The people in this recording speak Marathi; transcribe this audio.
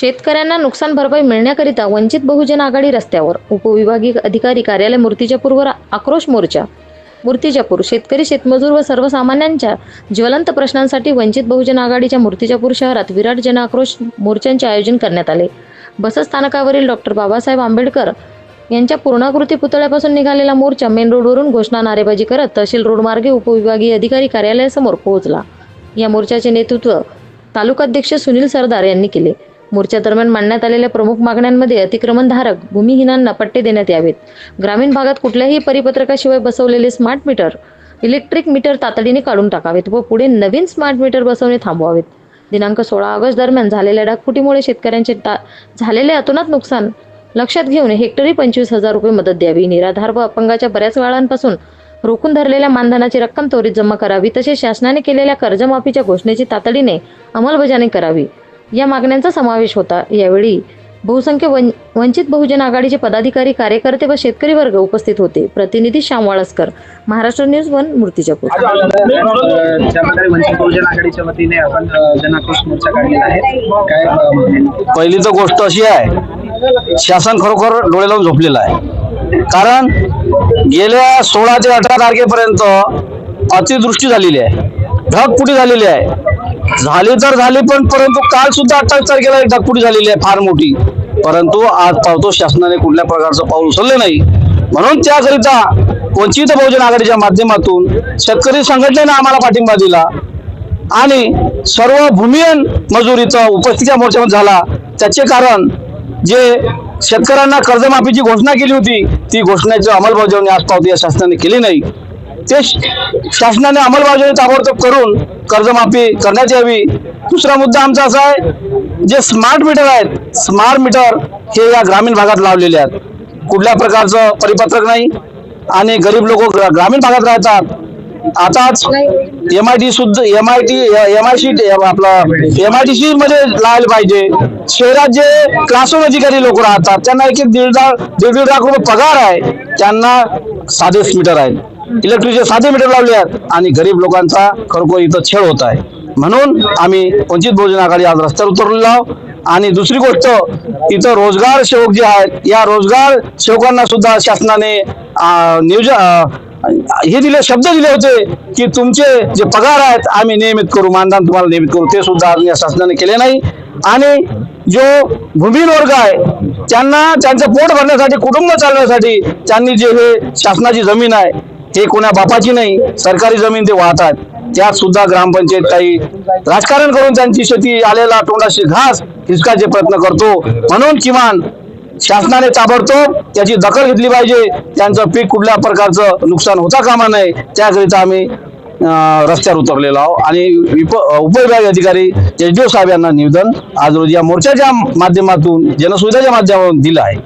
शेतकऱ्यांना नुकसान भरपाई मिळण्याकरिता वंचित बहुजन आघाडी रस्त्यावर उपविभागीय अधिकारी कार्यालय मूर्तिजापूरवर आक्रोश मोर्चा. मूर्तिजापूर शेतकरी शेतमजूर व सर्वसामान्यांच्या ज्वलंत प्रश्नांसाठी वंचित बहुजन आघाडीच्या मूर्तिजापूर शहरात विराट जनआक्रोश मोर्चांचे आयोजन करण्यात आले. बसस्थानकावरील डॉक्टर बाबासाहेब आंबेडकर यांच्या पूर्णाकृती पुतळ्यापासून निघालेला मोर्चा मेन रोडवरून घोषणा नारेबाजी करत तहसील रोडमार्गे उपविभागीय अधिकारी कार्यालयासमोर पोहोचला. या मोर्चाचे नेतृत्व तालुकाध्यक्ष सुनील सरदार यांनी केले. मोर्चादरम्यान मांडण्यात आलेल्या प्रमुख मागण्यांमध्ये अतिक्रमणधारक भूमिहीनांना पट्टे देण्यात यावेत. ग्रामीण भागात कुठल्याही परिपत्रकाशिवाय बसवलेले स्मार्ट मीटर इलेक्ट्रिक मीटर तातडीने काढून टाकावेत व पुढे नवीन स्मार्ट मीटर बसवणे थांबवावेत. दिनांक सोळा ऑगस्ट दरम्यान झालेल्या डागफुटीमुळे शेतकऱ्यांचे ता झालेले अतोनात नुकसान लक्षात घेऊन हेक्टरी पंचवीस हजार रुपये मदत द्यावी. निराधार व अपंगाच्या बऱ्याच वेळांपासून रोखून धरलेल्या मानधनाची रक्कम त्वरित जमा करावी. तसेच शासनाने केलेल्या कर्जमाफीच्या घोषणेची तातडीने अंमलबजावणी करावी. या मागण्यांचा समावेश होता. यावेळी बहुसंख्य वन वंचित बहुजन आघाडीचे पदाधिकारी कार्यकर्ते व शेतकरी वर्ग उपस्थित होते. प्रतिनिधी श्याम वाळस्कर महाराष्ट्र न्यूज वन मूर्तिजापूर. अ, ज्याप्रकारे वंचित बहुजन आघाडीच्या वतीने आपण अ, जनाक्रोश मोर्चा काढलेला आहे. काय अ, मागणी? पहिली तर गोष्ट अशी आहे शासन खरोखर डोळे लावून झोपलेलं आहे. कारण गेल्या सोळा ते अठरा तारखेपर्यंत अतिवृष्टी झालेली आहे ढगपुटी झालेली आहे. झाली तर झाली पण परंतु काल सुद्धा अठ्ठावीस तारखेला एक ढगपुटी झालेली आहे? फार मोठी. परंतु आज पावतो शासनाने कुठल्या प्रकारचं पाऊल उचललं नाही. म्हणून त्याकरिता वंचित बहुजन आघाडीच्या माध्यमातून शेतकरी संघटनेनं आम्हाला पाठिंबा दिला आणि सर्व भूमियन मजुरीचा उपस्थितीच्या मोर्चामध्ये झाला. त्याचे कारण जे शेतकऱ्यांना कर्जमाफीची घोषणा केली होती ती घोषणेची अंमलबजावणी आज पावती या शासनाने केली नाही. ते श- शासनाने अंमलबजावणी ताबडतोब करून कर्जमाफी करण्यात यावी. दुसरा मुद्दा आमचा असा आहे जे स्मार्ट मीटर आहेत स्मार्ट मीटर हे या ग्रामीण भागात लावलेले आहेत. कुठल्या प्रकारचं परिपत्रक नाही आणि गरीब लोक ग्रामीण भागात राहतात. आताच एम आय टी सुद्धा M I T M I C आपलं एम आय टी सी मध्ये लावायला पाहिजे. शहरात जे क्लासरूम अधिकारी लोक राहतात त्यांना एक एक दीड दीड दीड लाख रुपये पगार आहे. त्यांना साधे मीटर आहेत. इलेक्ट्रिकचे साधे मीटर लावले आहेत आणि गरीब लोकांचा खरोखर इथं छेड होत आहे. म्हणून आम्ही वंचित बहुजन आघाडी आज रस्त्यावर उतरलेलो आहोत. आणि दुसरी गोष्ट इथं रोजगार सेवक जे आहेत या रोजगार सेवकांना सुद्धा शासनाने नियोजन हे दिले शब्द दिले होते की तुमचे जे पगार आहेत आम्ही नियमित करू मानधन तुम्हाला नियमित करू ते सुद्धा अजून या शासनाने केले नाही. आणि जो भूमीन वर्ग आहे त्यांना त्यांचं पोट भरण्यासाठी कुटुंब चालण्यासाठी त्यांनी जे हे शासनाची जमीन आहे हे कोणा बापाची नाही सरकारी जमीन ते वाहतात. त्यात सुद्धा ग्रामपंचायत काही राजकारण करून त्यांची शेती आलेला तोंडाशी घास हिसकायचे प्रयत्न करतो. म्हणून किमान शासनाने ताबडतोब त्याची दखल घेतली पाहिजे. त्यांचं पीक कुठल्या प्रकारचं नुकसान होता कामा नये त्याकरिता आम्ही रस्त्यावर उतरलेलो आहोत. आणि विप उपविभागीय अधिकारी एच साहेब यांना निवेदन आज रोजी या मोर्चाच्या माध्यमातून जनसुविधाच्या माध्यमातून दिलं आहे.